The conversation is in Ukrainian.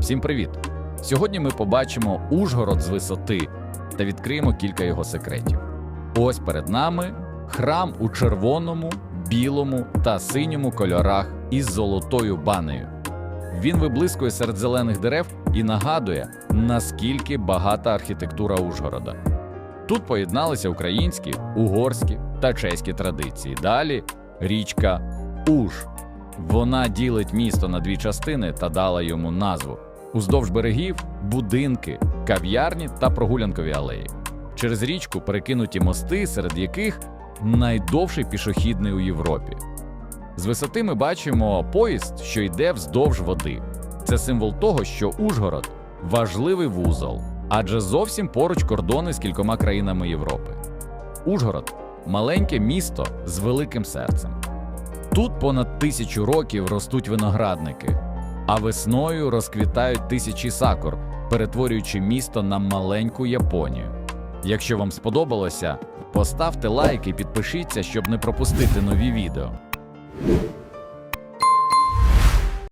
Всім привіт! Сьогодні ми побачимо Ужгород з висоти та відкриємо кілька його секретів. Ось перед нами храм у червоному, білому та синьому кольорах із золотою банею. Він виблискує серед зелених дерев і нагадує, наскільки багата архітектура Ужгорода. Тут поєдналися українські, угорські та чеські традиції. Далі річка Уж. Вона ділить місто на дві частини та дала йому назву. Уздовж берегів будинки, кав'ярні та прогулянкові алеї. Через річку перекинуті мости, серед яких найдовший пішохідний у Європі. З висоти ми бачимо поїзд, що йде вздовж води. Це символ того, що Ужгород важливий вузол, адже зовсім поруч кордони з кількома країнами Європи. Ужгород маленьке місто з великим серцем. Тут понад тисячу років ростуть виноградники, а весною розквітають тисячі сакур, перетворюючи місто на маленьку Японію. Якщо вам сподобалося, поставте лайк і підпишіться, щоб не пропустити нові відео.